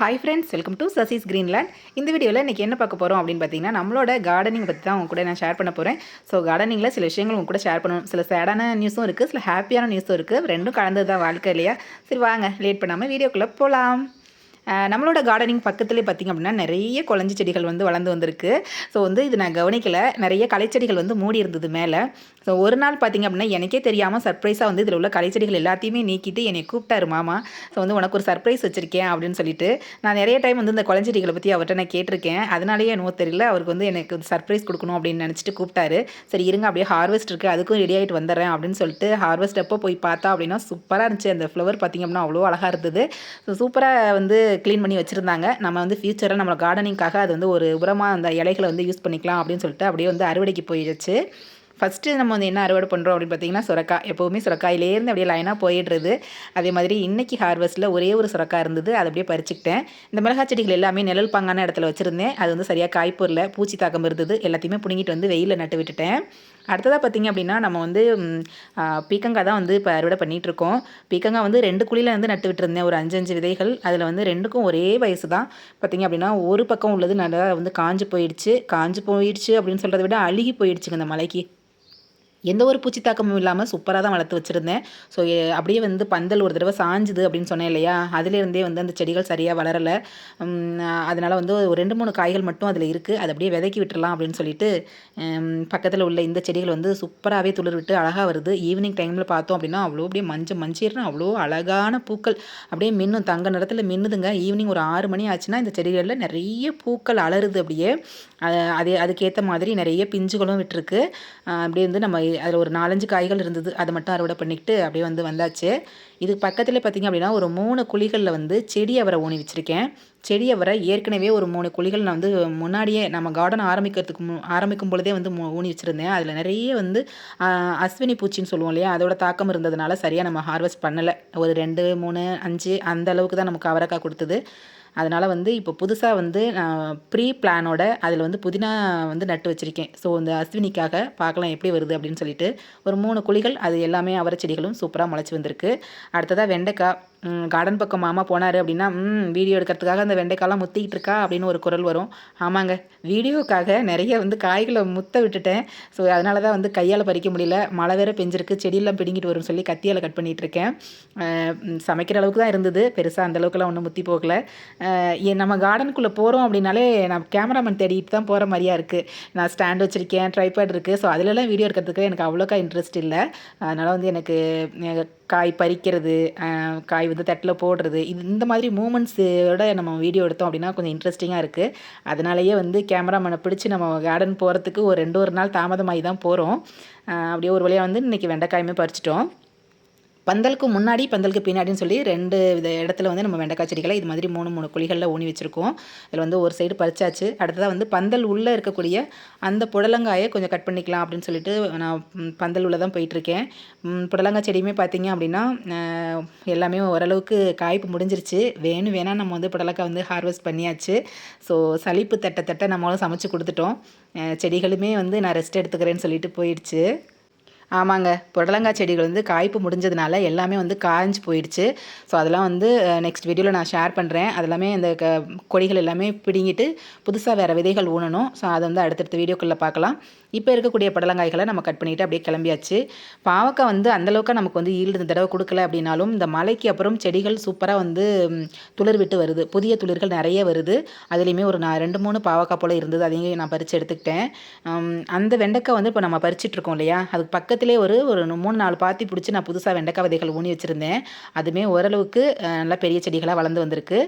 Hi friends welcome to Sasi's Greenland இந்த வீடியோவில் இன்றைக்கி என்ன பார்க்க போகிறோம் அப்படின்னு பார்த்தீங்கன்னா நம்மளோட கார்டனிங் பற்றி தான் உங்க கூட நான் ஷேர் பண்ண போகிறேன் ஸோ கார்டனிங்கில் சில விஷயங்கள் உங்க கூட ஷேர் பண்ணணும். சில சேடான நியூஸும் இருக்குது சில ஹாப்பியான நியூஸும் இருக்குது ரெண்டும் கலந்தது தான் வாழ்க்கை இல்லையா? சரி வாங்க லேட் பண்ணாமல் வீடியோக்குள்ளே போகலாம் நம்மளோட கார்டனிங் பக்கத்துலேயே பார்த்திங்க அப்படின்னா நிறைய குழஞ்சி செடிகள் வந்து வளர்ந்து வந்திருக்கு. ஸோ வந்து இது நான் கவனிக்கலை. நிறைய கலைச்செடிகள் வந்து மூடி இருந்தது மேலே. ஸோ ஒரு நாள் பார்த்திங்க அப்படின்னா எனக்கே தெரியாமல் சர்ப்ரைஸாக வந்து இதில் உள்ள கலைச்செடிகள் எல்லாத்தையுமே நீக்கிட்டு என்னை கூப்பிட்டாரு மாமா. ஸோ வந்து உனக்கு ஒரு சர்ப்ரைஸ் வச்சுருக்கேன் அப்படின்னு சொல்லிட்டு நான் நிறைய டைம் வந்து இந்த குழஞ்செடிகளை பற்றி அவர்கிட்ட நான் கேட்டிருக்கேன். அதனாலேயே என்னவோ தெரியல அவருக்கு வந்து எனக்கு சர்ப்ரைஸ் கொடுக்கணும் அப்படின்னு நினச்சிட்டு கூப்பிட்டாரு. சரி இருங்க அப்படியே ஹார்வெஸ்ட் இருக்குது அதுக்கும் ரெடி ஆகிட்டு வந்துடுறேன் அப்படின்னு சொல்லிட்டு ஹார்வெஸ்ட் அப்போ போய் பார்த்தா அப்படின்னா சூப்பராக இருந்துச்சு. அந்த ஃப்ளவர் பார்த்திங்க அப்படின்னா அவ்வளோ அழகாக இருந்தது. ஸோ சூப்பராக வந்து க்ளீன் பண்ணி வச்சுருந்தாங்க. நம்ம வந்து ஃபியூச்சரில் நம்ம கார்டனிங்காக அது வந்து ஒரு உரமாக அந்த இலைகளை வந்து யூஸ் பண்ணிக்கலாம் அப்படின்னு சொல்லிட்டு அப்படியே வந்து அறுவடைக்கு போயிடுச்சு. ஃபஸ்ட்டு நம்ம வந்து என்ன அறுவடை பண்ணுறோம் அப்படின்னு பார்த்தீங்கன்னா சுரக்காய். எப்போவுமே சுரக்காயிலேருந்து அப்படியே லைனாக போயிடுறது. அதே மாதிரி இன்றைக்கி ஹார்வெஸ்ட்டில் ஒரே ஒரு சுரக்காய் இருந்தது. அதை அப்படியே பறிச்சுக்கிட்டேன். இந்த மிளகா செடிகள் எல்லாமே நிழல் பாங்கான இடத்துல வச்சுருந்தேன். அது வந்து சரியாக காய்ப்பூரில் பூச்சி தாக்கம் இருந்தது. எல்லாத்தையுமே பிடுங்கிட்டு வந்து வெயிலில் நட்டு விட்டுட்டேன். அடுத்ததாக பார்த்திங்க அப்படின்னா நம்ம வந்து பீக்கங்காய் தான் வந்து இப்போ அறுவடை பண்ணிகிட்ருக்கோம் பீக்கங்காய் வந்து ரெண்டு குழியில் வந்து நட்டு விட்டுருந்தேன். ஒரு அஞ்சு அஞ்சு விதைகள். அதில் வந்து ரெண்டுக்கும் ஒரே வயசு தான். பார்த்திங்க அப்படின்னா ஒரு பக்கம் உள்ளது நல்லா வந்து காஞ்சு போயிடுச்சு. காஞ்சு போயிடுச்சு அப்படின்னு சொல்கிறத விட அழுகி போயிடுச்சுங்க இந்த மலைக்கு. எந்த ஒரு பூச்சி தாக்கமும் இல்லாமல் சூப்பராக தான் வளர்த்து வச்சுருந்தேன். ஸோ அப்படியே வந்து பந்தல் ஒரு தடவை சாஞ்சுது அப்படின்னு சொன்னேன் இல்லையா? அதுலேருந்தே வந்து அந்த செடிகள் சரியாக வளரலை. அதனால் வந்து ஒரு ரெண்டு மூணு காய்கள் மட்டும் அதில் இருக்குது அதை அப்படியே விதைக்கி விட்டுறலாம் அப்படின்னு சொல்லிட்டு பக்கத்தில் உள்ள இந்த செடிகள் வந்து சூப்பராகவே துளிர் விட்டு அழகாக வருது. ஈவினிங் டைமில் பார்த்தோம் அப்படின்னா அவ்வளோ அப்படியே மஞ்சள் மஞ்சீர்னு அவ்வளோ அழகான பூக்கள். அப்படியே மின்னும் தங்க நிறத்தில் மின்னுதுங்க. ஈவினிங் ஒரு ஆறு மணி ஆச்சுன்னா இந்த செடிகளில் நிறைய பூக்கள் அலருது அப்படியே. அதே அதுக்கேற்ற மாதிரி நிறைய பிஞ்சுகளும் விட்டுருக்கு. அப்படியே வந்து நம்ம அதில் ஒரு நாலஞ்சு காய்கள் இருந்தது அதை மட்டும் அறுவடை பண்ணிக்கிட்டு அப்படியே வந்து வந்தாச்சு. இதுக்கு பக்கத்தில் பார்த்திங்க அப்படின்னா ஒரு மூணு குழிகளில் வந்து செடி அவரை ஊனி வச்சுருக்கேன். செடி அவரை ஏற்கனவே ஒரு மூணு குழிகள் நான் வந்து முன்னாடியே நம்ம கார்டன் ஆரம்பிக்கிறதுக்கு மு ஆரம்பிக்கும் பொழுதே வந்து ஊனி வச்சுருந்தேன். அதில் நிறைய வந்து அஸ்வினி பூச்சின்னு சொல்லுவோம் இல்லையா அதோட தாக்கம் இருந்ததுனால சரியாக நம்ம ஹார்வெஸ்ட் பண்ணலை. ஒரு ரெண்டு மூணு அஞ்சு அந்த அளவுக்கு தான் நமக்கு அவரைக்காய் கொடுத்தது. அதனால் வந்து இப்போ புதுசாக வந்து நான் ப்ரீ பிளானோட அதில் வந்து புதினா வந்து நட்டு வச்சுருக்கேன். ஸோ இந்த அஸ்வினிக்காக பார்க்கலாம் எப்படி வருது அப்படின்னு சொல்லிட்டு ஒரு மூணு குழிகள் அது எல்லாமே அவரை செடிகளும் சூப்பராக முளைச்சி வந்திருக்கு. அடுத்ததாக வெண்டைக்காய் கார்டன் பக்கம் மாமா போனார் அப்படின்னா ம் வீடியோ எடுக்கிறதுக்காக அந்த வெண்டைக்காயெலாம் முத்திக்கிட்டு இருக்கா அப்படின்னு ஒரு குரல் வரும். ஆமாங்க வீடியோக்காக நிறைய வந்து காய்களை முத்த விட்டுட்டேன். ஸோ அதனால தான் வந்து கையால் பறிக்க முடியல. மழை வேற பெஞ்சிருக்கு செடியெல்லாம் பிடுங்கிட்டு வரும்னு சொல்லி கத்தியால் கட் பண்ணிகிட்ருக்கேன் இருக்கேன். சமைக்கிற அளவுக்கு தான் இருந்தது. பெருசாக அந்த அளவுக்குலாம் ஒன்றும் முத்தி போகல. நம்ம கார்டனுக்குள்ளே போகிறோம் அப்படின்னாலே நான் கேமராமேன் தேடிட்டு தான் போகிற மாதிரியா இருக்குது நான் ஸ்டாண்ட் வச்சுருக்கேன் ட்ரைபேட் இருக்குது ஸோ அதிலலாம் வீடியோ எடுக்கிறதுக்கு எனக்கு அவ்வளோக்கா இன்ட்ரெஸ்ட் இல்லை. அதனால் வந்து எனக்கு காய் பறிக்கிறது காய் வந்து தட்டில் போடுறது இது இந்த மாதிரி மூமெண்ட்ஸோட நம்ம வீடியோ எடுத்தோம் அப்படின்னா கொஞ்சம் இன்ட்ரெஸ்டிங்காக இருக்குது அதனாலேயே வந்து கேமராமேனை பிடிச்சி நம்ம கார்டன் போகிறதுக்கு ஒரு ரெண்டு ஒரு நாள் தாமதமாகி தான் போகிறோம் அப்படியே ஒரு வழியாக வந்து இன்றைக்கி வெண்டைக்காயுமே பறிச்சிட்டோம். பந்தலுக்கு முன்னாடி பந்தலுக்கு பின்னாடின்னு சொல்லி ரெண்டு வித இடத்துல வந்து நம்ம வெண்டைக்காய் செடிகளை இது மாதிரி மூணு மூணு குழிகளில் ஊனி வச்சுருக்கோம். இதில் வந்து ஒரு சைடு பறிச்சாச்சு. அடுத்ததாக வந்து பந்தல் உள்ளே இருக்கக்கூடிய அந்த புடலங்காயை கொஞ்சம் கட் பண்ணிக்கலாம் அப்படின்னு சொல்லிட்டு நான் பந்தல் உள்ளே தான் போயிட்டுருக்கேன். புடலங்காய் செடியுமே பார்த்தீங்க அப்படின்னா எல்லாமே ஓரளவுக்கு காய்ப்பு முடிஞ்சிருச்சு. வேணும் வேணால் நம்ம வந்து புடலக்காய் வந்து ஹார்வெஸ்ட் பண்ணியாச்சு. ஸோ சளிப்பு தட்ட தட்ட நம்மளும் சமைச்சு கொடுத்துட்டோம். செடிகளுமே வந்து நான் ரெஸ்ட் எடுத்துக்கிறேன்னு சொல்லிட்டு போயிடுச்சு. ஆமாங்க. புடலங்காய் செடிகள் வந்து காய்ப்பு முடிஞ்சதுனால எல்லாமே வந்து காய்ஞ்சு போயிடுச்சு. ஸோ அதெல்லாம் வந்து நெக்ஸ்ட் வீடியோவில் நான் ஷேர் பண்ணுறேன் அதெல்லாமே இந்த க கொடிகள் எல்லாமே பிடுங்கிட்டு புதுசாக வேறு விதைகள் ஊனணும். ஸோ அதை வந்து அடுத்தடுத்த வீடியோக்குள்ளே பார்க்கலாம். இப்போ இருக்கக்கூடிய புடலங்காய்களை நம்ம கட் பண்ணிவிட்டு அப்படியே கிளம்பியாச்சு. பாவக்காய் வந்து அந்தளவுக்கு நமக்கு வந்து ஈல்டு இந்த தடவை கொடுக்கல அப்படின்னாலும் இந்த மலைக்கு அப்புறம் செடிகள் சூப்பராக வந்து துளிர் விட்டு வருது. புதிய துளிர்கள் நிறைய வருது. அதுலேயுமே ஒரு நான் ரெண்டு மூணு பாவக்காய் போல் இருந்தது. அதையும் நான் பறித்து எடுத்துக்கிட்டேன். அந்த வெண்டைக்காய் வந்து இப்போ நம்ம பறிச்சிட்ருக்கோம் இல்லையா? அதுக்கு பக்கத்து பக்கத்திலே ஒரு ஒரு மூணு நாலு பாத்தி பிடிச்சி நான் புதுசாக வெண்டைக்காய் விதைகள் ஊனி வச்சுருந்தேன். அதுவுமே ஓரளவுக்கு நல்லா பெரிய செடிகளாக வளர்ந்து வந்திருக்கு.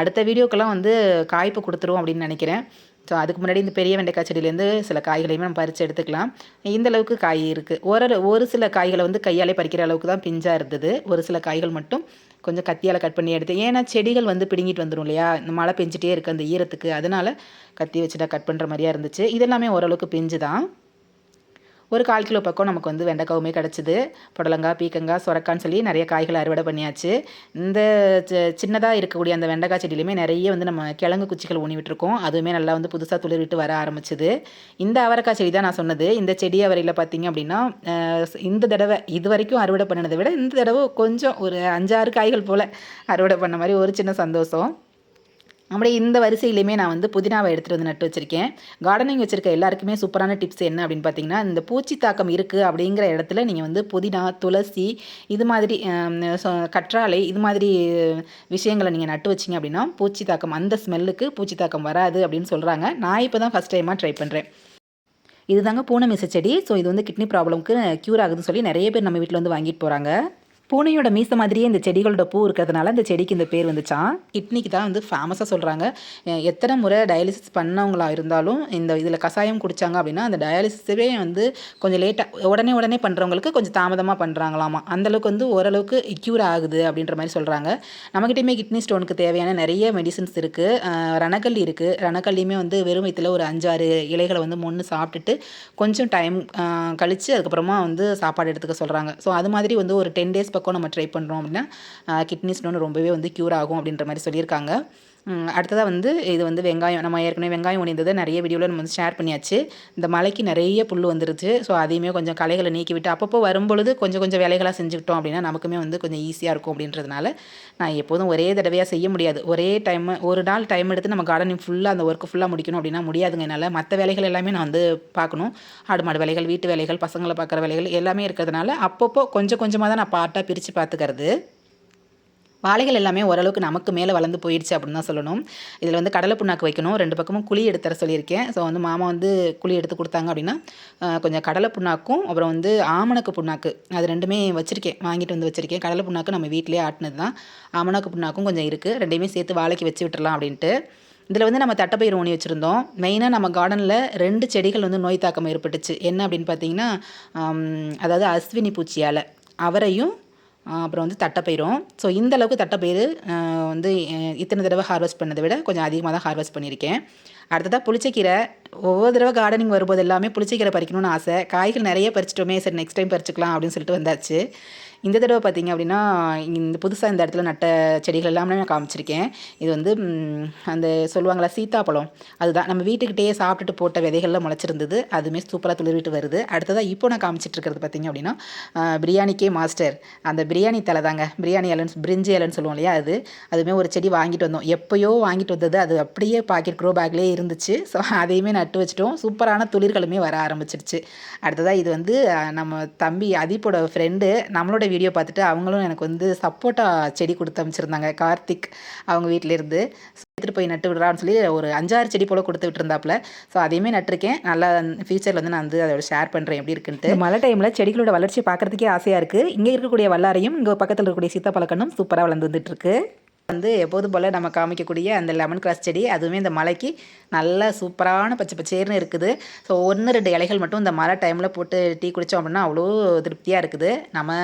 அடுத்த வீடியோக்கெல்லாம் வந்து காய்ப்பு கொடுத்துருவோம் அப்படின்னு நினைக்கிறேன். ஸோ அதுக்கு முன்னாடி இந்த பெரிய வெண்டைக்காய் செடியிலேருந்து சில காய்களையுமே நம்ம பறித்து எடுத்துக்கலாம். இந்த அளவுக்கு காய் இருக்குது ஒரு ஒரு சில காய்களை வந்து கையாலே பறிக்கிற அளவுக்கு தான் பிஞ்சாக இருந்தது. ஒரு சில காய்கள் மட்டும் கொஞ்சம் கத்தியால் கட் பண்ணி எடுத்து ஏன்னா செடிகள் வந்து பிடுங்கிட்டு வந்துடும் இல்லையா? இந்த மழை பெஞ்சிட்டே இருக்குது அந்த ஈரத்துக்கு. அதனால் கத்தி வச்சுட்டா கட் பண்ணுற மாதிரியா இருந்துச்சு. இதெல்லாமே ஓரளவுக்கு பிஞ்சு தான் ஒரு கால் கிலோ பக்கம் நமக்கு வந்து வெண்டைக்காவுமே கிடச்சிது. புடலங்காய் பீக்கங்காய் சுரக்கான்னு சொல்லி நிறைய காய்களை அறுவடை பண்ணியாச்சு. இந்த சின்னதாக இருக்கக்கூடிய அந்த வெண்டைக்காய் செடியிலுமே நிறைய வந்து நம்ம கிழங்கு குச்சிகள் ஊனி விட்டுருக்கோம் அதுவுமே நல்லா வந்து புதுசாக துளிர்விட்டு வர ஆரம்பிச்சுது. இந்த அவரைக்காய் செடி தான் நான் சொன்னது. இந்த செடி அவரையில் பார்த்தீங்க அப்படின்னா இந்த தடவை இது வரைக்கும் அறுவடை பண்ணினதை விட இந்த தடவை கொஞ்சம் ஒரு அஞ்சாறு காய்கள் போல் அறுவடை பண்ண மாதிரி ஒரு சின்ன சந்தோஷம். அப்படியே இந்த வரிசையிலையுமே நான் வந்து புதினாவை எடுத்துகிட்டு வந்து நட்டு வச்சுருக்கேன். கார்டனிங் வச்சுருக்க எல்லாருக்குமே சூப்பரான டிப்ஸ் என்ன அப்படின்னு பார்த்தீங்கன்னா இந்த பூச்சி தாக்கம் இருக்குது அப்படிங்கிற இடத்துல நீங்கள் வந்து புதினா துளசி இது மாதிரி கற்றாழை இது மாதிரி விஷயங்களை நீங்கள் நட்டு வச்சிங்க அப்படின்னா பூச்சி தாக்கம் அந்த ஸ்மெல்லுக்கு பூச்சி தாக்கம் வராது அப்படின்னு சொல்கிறாங்க நான் இப்போ தான் ஃபஸ்ட் டைமாக ட்ரை பண்ணுறேன் இதுதாங்க பூனை மிச செடி. ஸோ இது வந்து கிட்னி ப்ராப்ளம்க்கு க்யூர் ஆகுதுன்னு சொல்லி நிறைய பேர் நம்ம வீட்டில் வந்து வாங்கிட்டு போகிறாங்க பூனையோட மீச மாதிரியே இந்த செடிகளோட பூ இருக்கிறதுனால இந்த செடிக்கு இந்த பேர் வந்துச்சான் கிட்னிக்கு தான் வந்து ஃபேமஸாக சொல்கிறாங்க எத்தனை முறை டயாலிசிஸ் பண்ணவங்களா இருந்தாலும் இந்த இதில் கஷாயம் குடித்தாங்க அப்படின்னா அந்த டயாலிசிஸவே வந்து கொஞ்சம் லேட்டாக உடனே உடனே பண்ணுறவங்களுக்கு கொஞ்சம் தாமதமாக பண்ணுறாங்களாமா அந்தளவுக்கு வந்து ஓரளவுக்கு க்யூர் ஆகுது அப்படின்ற மாதிரி சொல்கிறாங்க நம்மக்கிட்டேயுமே கிட்னி ஸ்டோனுக்கு தேவையான நிறைய மெடிசின்ஸ் இருக்குது ரணக்கல்லி இருக்குது ரணக்கல்லியுமே வந்து வெறும் வயிற்றுல ஒரு அஞ்சாறு இலைகளை வந்து முன்னு சாப்பிட்டுட்டு கொஞ்சம் டைம் கழித்து அதுக்கப்புறமா வந்து சாப்பாடு எடுத்துக்க சொல்கிறாங்க ஸோ அது மாதிரி வந்து ஒரு டென் டேஸ் பக்கம் நம்ம ட்ரை பண்ணுறோம் அப்படின்னா கிட்னி ஸ்டோன் ரொம்பவே வந்து க்யூர் ஆகும் அப்படின்ற மாதிரி சொல்லியிருக்காங்க. அடுத்ததாக வந்து இது வந்து வெங்காயம் நம்ம ஏற்கனவே வெங்காயம் ஒணிந்ததை நிறைய வீடியோவில் நம்ம வந்து ஷேர் பண்ணியாச்சு. இந்த மலைக்கு நிறைய புல் வந்துருச்சு. ஸோ அதையுமே கொஞ்சம் களைகளை நீக்கிவிட்டு அப்பப்போ வரும்பொழுது கொஞ்சம் கொஞ்சம் வேலைகளாக செஞ்சுக்கிட்டோம் அப்படின்னா நமக்குமே வந்து கொஞ்சம் ஈஸியாக இருக்கும் அப்படின்றதுனால நான் எப்போதும் ஒரே தடவையாக செய்ய முடியாது. ஒரே டைம் ஒரு நாள் டைம் எடுத்து நம்ம கார்டனிங் ஃபுல்லாக அந்த ஒர்க்கு ஃபுல்லாக முடிக்கணும் அப்படின்னா முடியாதுங்க என்னால். மற்ற வேலைகள் எல்லாமே நான் வந்து பார்க்கணும். ஆடு மாடு வேலைகள் வீட்டு வேலைகள் பசங்களை பார்க்குற வேலைகள் எல்லாமே இருக்கிறதுனால அப்பப்போ கொஞ்சம் கொஞ்சமாக தான் நான் பார்ட்டாக பிரித்து பார்த்துக்கிறது. வாழைகள் எல்லாமே ஓரளவுக்கு நமக்கு மேலே வளர்ந்து போயிடுச்சு அப்படின்னு தான் சொல்லணும். இதில் வந்து கடலை புண்ணாக்கு வைக்கணும். ரெண்டு பக்கமும் குழி எடுத்துற சொல்லியிருக்கேன். ஸோ வந்து மாமா வந்து குழி எடுத்து கொடுத்தாங்க அப்படின்னா கொஞ்சம் கடலை புண்ணாக்கும் அப்புறம் வந்து ஆமணக்கு புண்ணாக்கு. அது ரெண்டுமே வச்சுருக்கேன். வாங்கிட்டு வந்து வச்சுருக்கேன். கடலை புண்ணாக்கு நம்ம வீட்டிலேயே ஆட்டினது தான். ஆமணக்கு புண்ணாக்கும் கொஞ்சம் இருக்குது ரெண்டையுமே சேர்த்து வாழைக்கு வச்சு விட்டுறலாம் அப்படின்ட்டு. இதில் வந்து நம்ம தட்டைப்பயிர் ஊனி வச்சுருந்தோம். மெயினாக நம்ம கார்டனில் ரெண்டு செடிகள் வந்து நோய் தாக்கம் ஏற்பட்டுச்சு. என்ன அப்படின்னு பார்த்தீங்கன்னா அதாவது அஸ்வினி பூச்சியால். அவரையும் அப்புறம் வந்து தட்டைப்பயிரும். ஸோ இந்த அளவுக்கு தட்டைப்பயிறு வந்து இத்தனை தடவை ஹார்வெஸ்ட் பண்ணதை விட கொஞ்சம் அதிகமாக தான் ஹார்வெஸ்ட் பண்ணியிருக்கேன். அடுத்ததாக புளிச்சக்கீரை. ஒவ்வொரு தடவை கார்டனிங் வரும்போது எல்லாமே புளிச்சக்கீரை பறிக்கணும்னு ஆசை. காய்கள் நிறைய பறிச்சிட்டோமே சரி நெக்ஸ்ட் டைம் பறிச்சுக்கலாம் அப்படின்னு சொல்லிட்டு வந்தாச்சு. இந்த தடவை பார்த்தீங்க அப்படின்னா இந்த புதுசாக இந்த இடத்துல நட்ட செடிகள் எல்லாமே நான் காமிச்சிருக்கேன். இது வந்து அந்த சொல்லுவாங்களா சீத்தாப்பழம். அதுதான். நம்ம வீட்டுக்கிட்டேயே சாப்பிட்டுட்டு போட்ட விதைகளில் முளைச்சிருந்தது. அதுவுமே சூப்பராக துளிர்விட்டு வருது. அடுத்ததாக இப்போ நான் காமிச்சிட்டு இருக்கிறது அப்படின்னா பிரியாணிக்கே மாஸ்டர் அந்த பிரியாணி தலை தாங்க. பிரியாணி இலன்ஸ் பிரிஞ்சி இலன்னு சொல்லுவோம் இல்லையா அது? அதுவுமே ஒரு செடி வாங்கிட்டு வந்தோம். எப்போயோ வாங்கிட்டு வந்தது. அது அப்படியே பாக்கெட் க்ரோ பேக்லேயே இருந்துச்சு. ஸோ அதையுமே நட்டு வச்சிட்டோம். சூப்பரான துளிர்களுமே வர ஆரம்பிச்சிருச்சு. அடுத்ததாக இது வந்து நம்ம தம்பி அதிப்போட ஃப்ரெண்டு நம்மளோட வீடியோ பார்த்துட்டு அவங்களும் எனக்கு வந்து சப்போட்டா செடி கொடுத்து அமைச்சிருந்தாங்க. கார்த்திக் அவங்க வீட்டிலேருந்து எடுத்துகிட்டு போய் நட்டு விடுறான்னு சொல்லி ஒரு அஞ்சாறு செடி போல் கொடுத்து விட்டுருந்தாப்புல. ஸோ அதையுமே நட்டிருக்கேன். நல்லா ஃபியூச்சரில் வந்து நான் வந்து அதோட ஷேர் பண்ணுறேன் எப்படி இருக்குன்ட்டு. மழை டைமில் செடிகளோட வளர்ச்சி பார்க்குறதுக்கே ஆசையாக இருக்குது இங்கே இருக்கக்கூடிய வல்லாரையும் இங்கே பக்கத்தில் இருக்கக்கூடிய சீத்தாப்பழக்கண்ணும் சூப்பராக வளர்ந்து வந்துட்டுருக்கு வந்து எப்போதும் போல் நம்ம காமிக்கக்கூடிய அந்த லெமன் கிராஸ் செடி அதுவுமே இந்த மலைக்கு நல்லா சூப்பரான பச்சை பச்சேர்னு இருக்குது. ஸோ ஒன்று ரெண்டு இலைகள் மட்டும் இந்த மழை டைமில் போட்டு டீ குடித்தோம் அப்படின்னா அவ்வளோ திருப்தியாக இருக்குது. நம்ம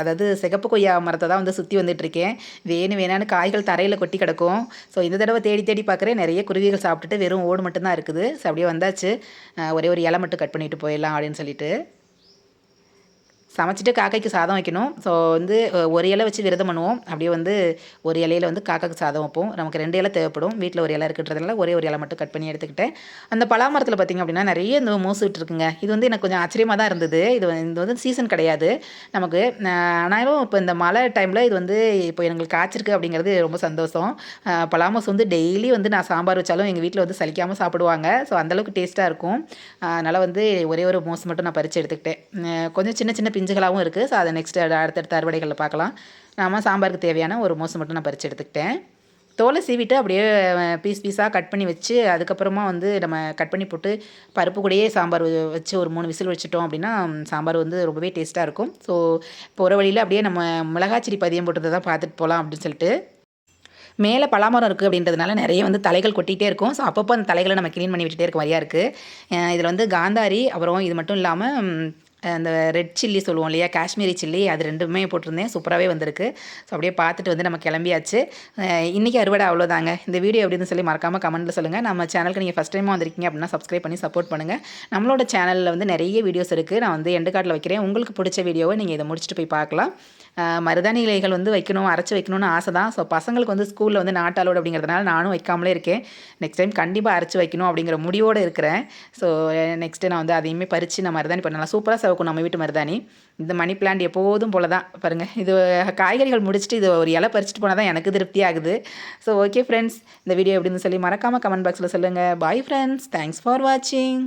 அதாவது சிகப்பு கொய்யா மரத்தை தான் வந்து சுற்றி வந்துட்டுருக்கேன் வேணும் வேணான்னு காய்கள் தரையில் கொட்டி கிடக்கும். ஸோ இந்த தடவை தேடி தேடி பார்க்குறேன் நிறைய குருவிகள் சாப்பிட்டுட்டு வெறும் ஓடு மட்டும்தான் இருக்குது. ஸோ அப்படியே வந்தாச்சு. ஒரே ஒரு இலை மட்டும் கட் பண்ணிட்டு போயிடலாம் அப்படின்னு சொல்லிட்டு. சமைச்சிட்டு காக்கைக்கு சாதம் வைக்கணும். ஸோ வந்து ஒரு இலை வச்சு விரதம் பண்ணுவோம். அப்படியே வந்து ஒரு இலையில வந்து காக்காக்கு சாதம் வைப்போம். நமக்கு ரெண்டு இலை தேவைப்படும். வீட்டில் ஒரு இலை இருக்கிறதுனால ஒரே ஒரு இலை மட்டும் கட் பண்ணி எடுத்துக்கிட்டேன். அந்த பலாமரத்தில் பார்த்திங்க அப்படின்னா நிறைய இந்த மூசு விட்டுருக்குங்க. இது வந்து எனக்கு கொஞ்சம் ஆச்சரியமாக தான் இருந்தது. இது இது வந்து சீசன் கிடையாது. நமக்கு ஆனாலும் இப்போ இந்த மழை டைமில் இது வந்து இப்போ எங்களுக்கு காய்ச்சிருக்கு அப்படிங்கிறது ரொம்ப சந்தோஷம். அஹ், பலாமூஸ் வந்து டெய்லி வந்து நான் சாம்பார் வச்சாலும் எங்கள் வீட்டில் வந்து சலிக்காமல் சாப்பிடுவாங்க. ஸோ அந்தளவுக்கு டேஸ்ட்டாக இருக்கும். அதனால் வந்து ஒரே ஒரு மோஸ் மட்டும் நான் பறித்து எடுத்துக்கிட்டேன். கொஞ்சம் சின்ன சின்ன பிஞ்சுகளாகவும் இருக்குது ஸோ அதை நெக்ஸ்ட் அடுத்தடுத்த அறுவடைகளில் பார்க்கலாம். நாம் சாம்பாருக்கு தேவையான ஒரு மோசம் மட்டும் நான் பறித்து எடுத்துக்கிட்டேன். தோலை சீவிட்டு அப்படியே பீஸ் பீஸாக கட் பண்ணி வச்சு அதுக்கப்புறமா வந்து நம்ம கட் பண்ணி போட்டு பருப்பு கூடயே சாம்பார் வச்சு ஒரு மூணு விசில் வச்சுட்டோம் அப்படின்னா சாம்பார் வந்து ரொம்பவே டேஸ்ட்டாக இருக்கும். ஸோ போகிற வழியில் அப்படியே நம்ம மிளகாச்செடி பதியம் போட்டதை தான் பார்த்துட்டு போகலாம் அப்படின்னு சொல்லிட்டு. மேலே பலாமரம் இருக்குது அப்படின்றதுனால நிறைய வந்து தலைகள் கொட்டிகிட்டே இருக்கும். ஸோ அப்பப்போ அந்த தலைகளை நம்ம க்ளீன் பண்ணி விட்டுட்டே இருக்க மாதிரியா இருக்குது இதில் வந்து காந்தாரி அப்புறம் இது மட்டும் இல்லாமல் அந்த ரெட் சில்லி சொல்லுவோம் இல்லையா? காஷ்மீரி சில்லி அது ரெண்டுமே போட்டிருந்தேன். சூப்பராகவே வந்திருக்கு. ஸோ அப்படியே பார்த்துட்டு வந்து நம்ம கிளம்பியாச்சு. இன்றைக்கி அறுவடை அவ்வளோதாங்க. இந்த வீடியோ எப்படின்னு சொல்லி மறக்காமல் கமெண்ட்டில் சொல்லுங்கள் நம்ம சேனலுக்கு நீங்கள் ஃபஸ்ட் டைமாக வந்திருக்கீங்க அப்படின்னா சப்ஸ்கிரைப் பண்ணி சப்போர்ட் பண்ணுங்கள் நம்மளோட சேனலில் வந்து நிறைய வீடியோஸ் இருக்குது நான் வந்து எண்டு கார்டில் வைக்கிறேன். உங்களுக்கு பிடிச்ச வீடியோவை நீங்கள் இதை முடிச்சுட்டு போய் பார்க்கலாம். மருதாணி இலைகள் வந்து வைக்கணும் அரைச்சி வைக்கணும்னு ஆசை தான் ஸோ பசங்களுக்கு வந்து ஸ்கூலில் வந்து நாட்டாளோடு அப்படிங்கிறதுனால நானும் வைக்காமலே இருக்கேன். நெக்ஸ்ட் டைம் கண்டிப்பாக அரைச்சி வைக்கணும் அப்படிங்கிற முடிவோடு இருக்கிறேன். ஸோ நெக்ஸ்ட்டு நான் வந்து அதையுமே பறித்து நான் மருதாணி பண்ணலாம். சூப்பராக சவுக்கும் நம்ம வீட்டு மருதாணி. இந்த மணி பிளான்ட் எப்போதும் போல தான் பாருங்கள் இது காய்கறிகள் முடிச்சுட்டு இது ஒரு இலை பறிச்சுட்டு போனால் தான் எனக்கு திருப்தி ஆகுது. ஸோ ஓகே ஃப்ரெண்ட்ஸ் இந்த வீடியோ எப்படின்னு சொல்லி மறக்காமல் கமெண்ட் பாக்ஸில் சொல்லுங்கள் பாய் ஃப்ரெண்ட்ஸ் தேங்க்ஸ் ஃபார் வாட்சிங்